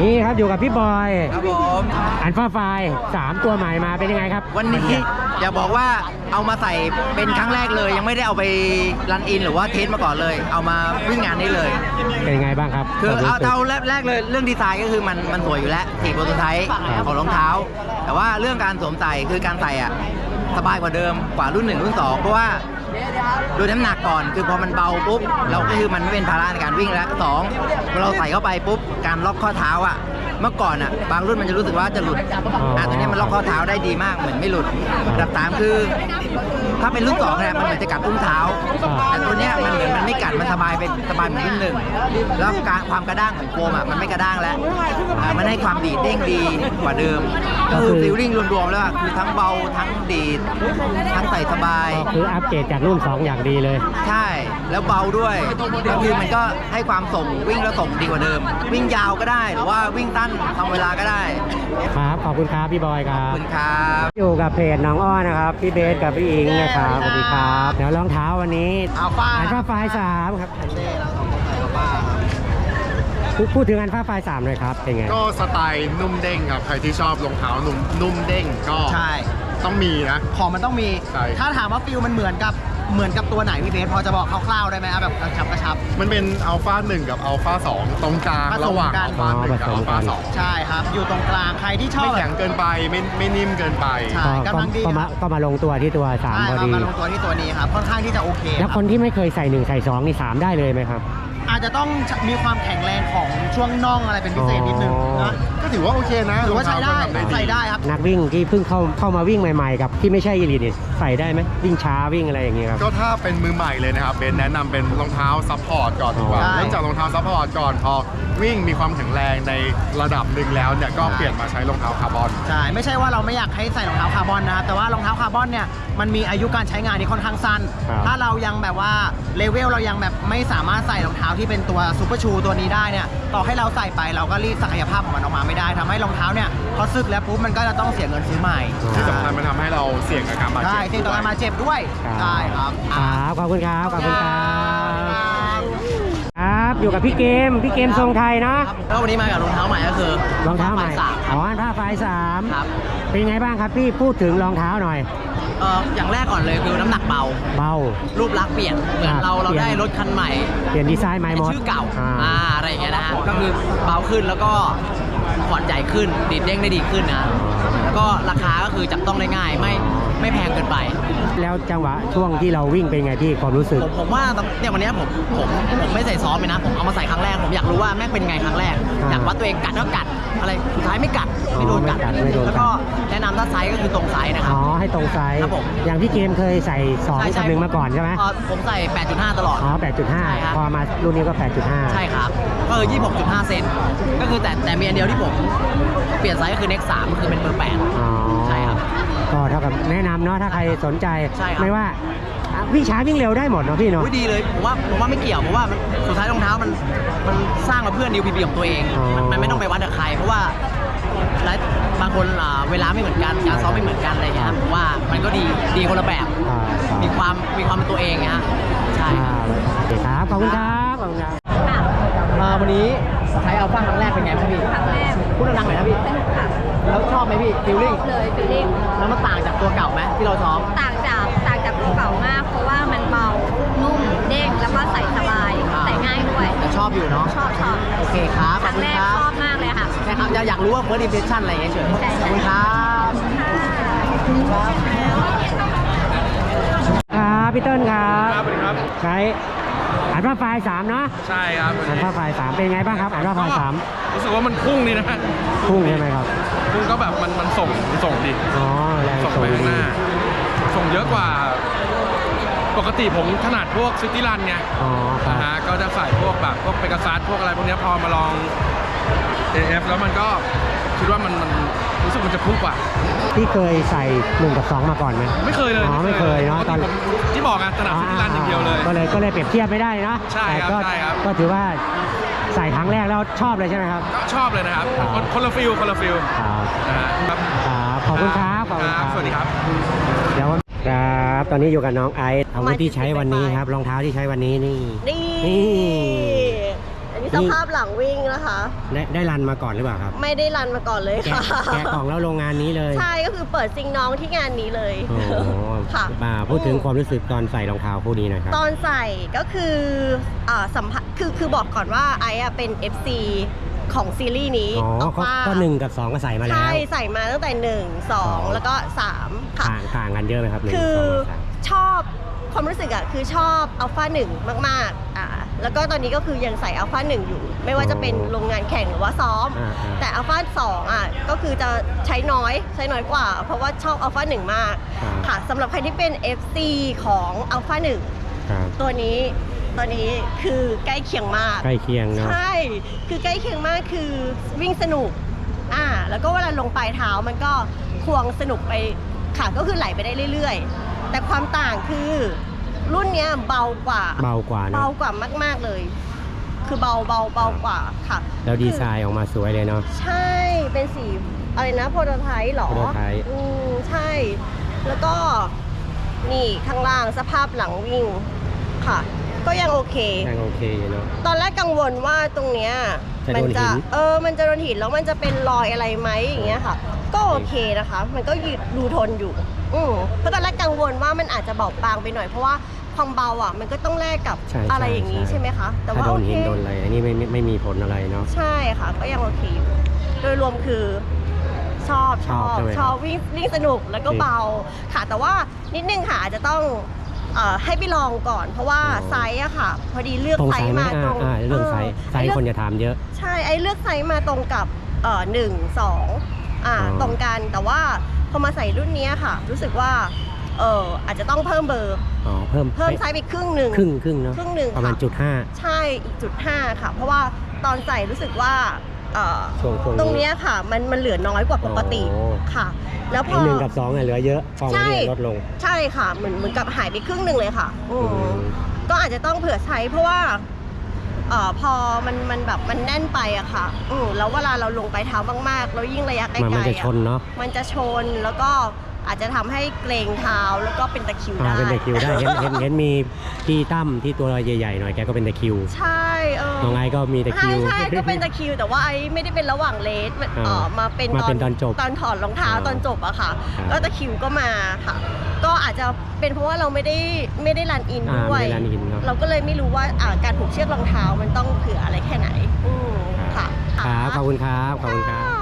นี่ครับอยู่กับพี่บอยครับผมอันฟ้าไฟล์สามตัวใหม่มาเป็นยังไงครับ วันนี้อย่าบอกว่าเอามาใส่เป็นครั้งแรกเลย ยังไม่ได้เอาไปรันอินหรือว่าเทสมาก่อนเลย เอามาวิ่งงานนี้เลย เป็นยังไงบ้างครับคือวมรู้เอาสึกเท่าแรกๆเลยเรื่องดีไซน์ก็คือมันมันสวยอยู่แล้วสีโปรโตไทป์ของรองเท้า แต่ว่าเรื่องการสวมใส่คือการใส่อะสบายกว่าเดิมกว่ารุ่นหนึ่งรุ่นสองเพราะว่า ดูน้ำหนักก่อนคือพอมันเบาปุ๊บเราก็คือมันไม่เป็นภาระในการวิ่งแล้วสองพอเราใส่เข้าไปปุ๊บการล็อกข้อเท้าอะ เมื่อก่อนอะบางรุ่นมันจะรู้สึกว่าจะหลุดอะตัวนี้มันล็อกข้อเท้าได้ดีมากเหมือนไม่หลุดอันดับสามคือ ถ้าเป็นรุ่นสองเนี่ยมันเหมือนจะกัดอุ้งเท้าแต่ตัวเนี้ยมันเหมือนมันไม่กัดมันสบายเป็นสบายเหมือนรุ่นหนึ่งแล้วการความกระด้างของโฟมอะมันไม่กระด้างแล้วอ่ามันให้ความดีดเด้งดีกว่าเดิมก็คือฟิลลิ่งรวมๆแล้วอะคือทั้งเบาทั้งดีดทั้งใส่สบาย ก็คืออัปเกรดจากรุ่น2อย่างดีเลย ใช่แล้วเบาด้วยก็คือมันก็ให้ความส่งวิ่งแล้วส่งดีกว่าเดิม วิ่งยาวก็ได้หรือว่าวิ่งตั้นทำเวลาก็ได้ ครับขอบคุณครับพี่บอยครัขอบ บคุณครับ อยู่กับเพจน้องอ้อนะครับ พี่เบสกับพี่อิงนะครับสวัสดีครับเดี๋ยวรองเท้าวันนี้อัลฟาอันฟ้าไฟล์สามครับพูดพูดถึงอันฟ้าไฟล์สามเลยครับเป็นไง ก็สไตล์นุ่มเด้งครับ ใครที่ชอบรองเท้านุ่มนุ่มเด้งก็ใช่ ต้องมีนะ ของมันต้องมี ใช่ ถ้าถามว่าฟิลมันเหมือนกับ เหมือนกับตัวไหนพี่เบสพอจะบอกคร่าวๆได้ไหมเอาแบบกระชับกระชับ มันเป็นอัลฟาหนึ่งกับอัลฟาสองตรงกลางผสมระหว่างกันอัลฟาหนึ่งกับอัลฟาสองใช่ครับ อยู่ตรงกลางใครที่ชอบ ไม่แบบแข็งเกินไปไม่ไม่นิ่มเกินไป ใช่ ก็กำลังดี ก็มาครับก็มาลงตัวที่ตัวสามใช่พอเอาดี มาลงตัวที่ตัวนี้ครับค่อนข้างที่จะโอเคแล้วคครับนที่ไม่เคยใส่หนึ่งใส่สองนี่สามได้เลยไหมครับ อาจจะต้องมีความแข็งแรงของช่วงน่องอะไรเป็นพิเศษนิดนึงอ๋อนะก็ถือว่าโอเคนะถือว่าใช้ได้รองเท้าก็ทำใส่ได้ครับนักวิ่งที่เพิ่งเข้าเข้ามาวิ่งใหม่ๆกับที่ไม่ใช่ยีรีนี่ใส่ได้ไหมวิ่งช้าวิ่งอะไรอย่างเงี้ยครับก็ถ้าเป็นมือใหม่เลยนะครับเบนแนะนำเป็นรองเท้าซัพพอร์ตก่อนดีกว่าใช่เริ่มจากรองเท้าซัพพอร์ตก่อนพอวิ่งมีความแข็งแรงในระดับหนึ่งแล้วเนี่ยก็เปลี่ยนมาใช้รองเท้าคาร์บอนใช่ไม่ใช่ว่าเราไม่อยากให้ใส่รองเท้าคาร์บอนนะครับแต่ว่ารองเท้าคาร์บอนเนี่ยมันมีอายุการใช้งานที่ค่อนข้างสั้นครับถ้าเรายังแบบว่าเลเวลเรายังแบบไม่สามารถใส่รองเท้าที่เป็นตัวซูเปอร์ชูตัวนี้ได้เนี่ยต่อให้เราใส่ไปเราก็รีดศักยภาพของมันออกมาไม่ได้ทำให้รองเท้าเนี่ยพอซึกแล้วปุ๊บมันก็จะต้องเสียเงินซื้อใหม่ที่สำคัญมันทำให้เราเสี่ยงกับการบาดใช่เจ็บที่ต่อมาเจ็บด้วยใช่ครับครับขอบคุณครับขอบคุณครับครับอยู่กับพี่เกมพี่เกมทรงไทยเนาะแล้ววันนี้มากับรองเท้าใหม่ก็คือรองเท้าใหม่สามคอ๋รับออันผ้าไฟสามครับเป็นไงบ้างครับพี่พูดถึงรองเท้าหน่อย เอ่ออย่างแรกก่อนเลยคือน้ำหนักเบา เบารูปลักษณ์เปลี่ยนเหมือนครับเราเราเปลี่ยน ได้รถคันใหม่เปลี่ยนดีไซน์ใหม่หมดชื่อเก่าอ่าอ่าอะไรอย่างเงี้ยนะฮะก็คือเบาขึ้นแล้วก็ ผ่อนใหญ่ขึ้นดีดเด้งได้ดีขึ้นนะ แล้วก็ราคาก็คือจับต้องได้ง่ายไม่ไม่แพงเกินไป แล้วจังหวะช่วงที่เราวิ่งเป็นไงพี่ความรู้สึก ผมผมว่าเนี่ยวันเนี้ยผมผมผมไม่ใส่ซ้อมเลยนะ ผมเอามาใส่ครั้งแรก ผมอยากรู้ว่าแม่งเป็นไงครั้งแรก อ่าอยากวัดตัวเองกัดก็กัด อะไรสุดท้ายไม่กัดไม่โดนกัด อ๋อไม่กัดไม่โดนกัด แล้วก็แนะนำถ้าไซส์ก็คือตรงไซส์นะครับ อ๋อให้ตรงไซส์ครับผม อย่างพี่เกมเคยใส่สองใช่ใช่กับหนึ่งมาก่อนใช่ไหมเอ่อผมใส่ 8.5 ตลอด อ๋อใช่ครับ 8.5 พอมารุ่นนี้ก็ 8.5 ใช่ครับ ก็คือ 26.5 เซนก็คือแต่แต่มีอันเดียวที่ผมเปลี่ยนไซส์ก็คือ Next 3คือเป็นเบอร์อ๋อใช่ครับ ก็เท่ากับแนะนำเนาะถ้าใครสนใจใช่ครับ ไม่ว่าอะวิ่งช้าวิ่งเร็วได้หมดเนาะพี่8เนาะ อุ้ยดีเลยผมว่าผมว่าไม่เกี่ยวเพราะว่ามันสุดท้ายรองเท้ามันมันสร้างมาเพื่อ new PP ของตัวเองอ๋อ มันมันไม่ต้องไปวัดกับใคร เพราะว่าหลายบางคนอ่าเวลาไม่เหมือนกันการซ้อมไม่เหมือนกันอะไรอย่างเงี้ยครับผมว่ามันก็ดีดีคนละแบบ อ่าครับมีความมีความเป็นตัวเองนะฮะใช่อ่าโอเคครับขอบคุณครับขอบคุณครับมา วันนี้ใช้อัลฟาครั้งแรกเป็นไงบ้างพี่ ครั้งแรกพูดดังๆหน่อยนะพี่ค่ะแล้วชอบไหมพี่ฟิลลิ่งเลยฟีลลิ่งแล้วมันต่างจากตัวเก่าไหมที่เราซ้อม ต่างจากต่างจากตัวเก่ามาก เพราะว่ามันเบา นุ่ม เด้ง แล้วก็ใส่สบาย อ่า ใส่ง่ายด้วย แต่ชอบอยู่เนาะ ชอบชอบโอเคครับคขอบรั้งคุณแรกครัชบอบมากเลยค่ะใช่ครับอยากอยากรู้ว่า first impression อะไรอย่างเงี้ยเฉยใช่ใช่ ขอบคุณครับครับพี่เติ้ลครับครับสวัสดีครับ ใช้ อ่านว่าไฟล์สามเนาะใช่ครับอ่านว่าไฟล์สามเป็นไงบ้างครับอ่านว่าไฟล์สามรู้สึกว่ามันพุ่งดีนะพุ่งใช่ไหมครับพุ่งก็แบบมันมันส่งมันส่งดีอ๋อแรงส่งส่งไปข้างหดีน้า ส่งเยอะกว่า ปกติผมถนัดพวกซิตี้รันไงอ๋อครันะบฮะก็จะใส่พวกแบบพวกเปกัสซัสพวกอะไรพวกเนี้ยพอมาลอง AF แล้วมันก็ คิดว่ามันมันรู้สึกมันจะพุ่งกว่า พี่เคยใส่หนึ่งกับสองมาก่อนไหม ไม่เคยเลยอ๋อไม่เคยเนอะปกตอน ผมที่บอกอะถนัดซิตี้รันอย่างเดียวเลย ก็เลยก็เลยเปรียบเทียบไม่ได้เนอะใช่ครับแต่ก็ใช่ครับ ก็ถือว่าใส่ครั้งแรกแล้วชอบเลยใช่ไหมครับ ก็ชอบเลยนะครับครับ คนคนละฟิลคนละฟิลครับนะฮะครับครับขอบคุณครับขอบคุณครับ สวัสดีครับ เดี๋ยวครับ ตอนนี้อยู่กับน้องไอซ์อาวุธที่ใช้วันนี้ครับรองเท้าที่ใช้วันนี้นี่ นี่ นี่ อันนี้สภาพหลังวิ่งนะคะ ได้ได้รันมาก่อนหรือเปล่าครับ ไม่ได้รันมาก่อนเลยแกะค่ะ แกะกล่องแล้วโรงงานนี้เลยใช่ก็คือเปิดซิงน้องที่งานนี้เลย โอ้โหค่ะ มาพูดถึงความรู้สึกตอนใส่รองเท้าคู่นี้หนะครับ ตอนใส่ก็คืออ่าสัมผัสคือคือบอกก่อนว่าไอ้อะเป็น FC ของซีรีส์นี้อ๋อเอาก็ว่าก็หนึ่งกับสองก็ใส่มาแล้ว ใช่ใส่มาตั้งแต่หนึ่งสองสองแล้วก็สามค่ะ ต่างต่างกันเยอะไหมครับหนึ่งคือสองสามชอบความรู้สึกอะคือชอบอัลฟาหนึ่งมากๆอ่า แล้วก็ตอนนี้ก็คือยังใส่อัลฟาหนึ่งอยู่ ไม่ว่าจะเป็นโรงงานแข่งหรือว่าซ้อม อ่าอ่าแต่อัลฟาสองอะก็คือจะใช้น้อยใช้น้อยกว่า เพราะว่าชอบอัลฟาหนึ่งมากอ่าค่ะสำหรับใครที่เป็น FC ของอัลฟาหนึ่งครับตัวนี้ตัวนี้คือใกล้เคียงมาก ใกล้เคียงเนาะ ใช่ คือใกล้เคียงมากคือวิ่งสนุก อ่า แล้วก็เวลาลงปลายเท้ามันก็ควงสนุกไปค่ะ ก็คือไหลไปได้เรื่อยๆ แต่ความต่างคือ รุ่นเนี้ยเบากว่า เบากว่าเนอะเบากว่ามากๆเลย คือเบาเบาเบากว่าค่ะ แล้วดีไซน์ออกมาสวยเลยเนาะ ใช่ เป็นสีอะไรนะโพโตไทป์หรอ prototype อืมใช่ แล้วก็นี่ข้างล่างสภาพหลังวิ่งค่ะ ก็ยังโอเค ยังโอเคอยู่เนาะ ตอนแรกกังวลว่าตรงเนี้ยจะมัโดนหิจะนเออ มันจะโดนหินแล้วมันจะเป็นรอยอะไรไหมอย่างเงี้ยค่ะ ก็โอเคนะคะ มันก็ยืดดูทนอยู่ อืมเพราะตอนแรกกังวลว่ามันอาจจะเบาบางไปหน่อยเพราะว่า ความเบาอะ มันก็ต้องแลกกับใช่อะไรใช่อย่างนี้ใช่ ใช่ไหมคะ แต่ถ้าว่าโดโอนเค หินโดนอะไรอันนี้ไม่ไม่ไม่มีผลอะไรเนาะ ใช่ค่ะ ก็ยังโอเคอยู่โดยรวมคือชอบชชออบบใช่ไหมชอบวิ่งวิ่งสนุกแล้วก็จริงเบาค่ะ แต่ว่านิดนึงค่ะอาจจะต้องเอ่อให้ไปลองก่อน เพราะว่าอ๋อ ไซส์อะค่ะ พอดีเลือกตรงไซไซส์ส์ไหมมาตอ่ารงอ่าเรื่องไซส์ไซส์เลือกคนจะถามเยอะ ใช่ไอ้เลือกไซส์มาตรงกับเอ่อหนึ่งสองอ่าอ๋อ ตรงกันแต่ว่าพอมาใส่รุ่นเนี้ยค่ะ รู้สึกว่า เอออาจจะต้องเพิ่มเบอร์ อ๋อเพิ่มเพิ่มไซส์ไปครึ่งหนึ่ง ครึ่งครึ่งเนาะครึ่งหนึ่งประมาณค่ะ จุดห้า ใช่อีกจุดห้าค่ะ เพราะว่าตอนใส่รู้สึกว่าเอ่อช่วงช่วงตรงเนี้ยค่ะมันมันเหลือน้อยกว่าปกติอ๋อ ค่ะ แล้วพไออหนึ่งกับสองเนี่ยเหลือเยอะฟองใช่ เนี่ยลดลงใช่ค่ะเหมือนเหมือนกับหายไปครึ่งหนึ่งเลยค่ะอืม อืม ก็อาจจะต้องเผื่อใช้เพราะว่าเอ่อพอมันมันแบบมันแน่นไปอะค่ะอืมแล้วเวลาเราลงไปเท้ามากๆ แล้วยิ่งระยะไกลมันๆมันจะอะชนเนาะมันจะชนแล้วก็ อาจจะทำให้เกรงเท้าแล้วก็เป็นตะคริวอ่าได้เป็นตะคริวได้เห็นเห็นเห็นมีพี่ตั้มที่ตัวใหญ่ๆหน่อยแกก็เป็นตะคริว ใช่เออน้องไอซ์ก็มีตะคใช่ริวใช่ก็เป็นตะคริว แต่ว่าไอ้ไม่ได้เป็นระหว่างเลสมันอ่าเออมาเป็นมาเป็นตอนจบตอนถอดรองเท้าอ่าตอนจบอะค่ะครับก็ตะคริวก็มาค่ะ ก็อาจจะเป็นเพราะว่าเราไม่ได้ไม่ได้รันอินอ่าด้วยไม่ได้รันอินเนอะเราก็เลยไม่รู้ว่าอ่าการผูกเชือกรองเท้ามันต้องเผื่ออะไรแค่ไหนอืมค่ะครับขอบคุณครับขอบคุณครับ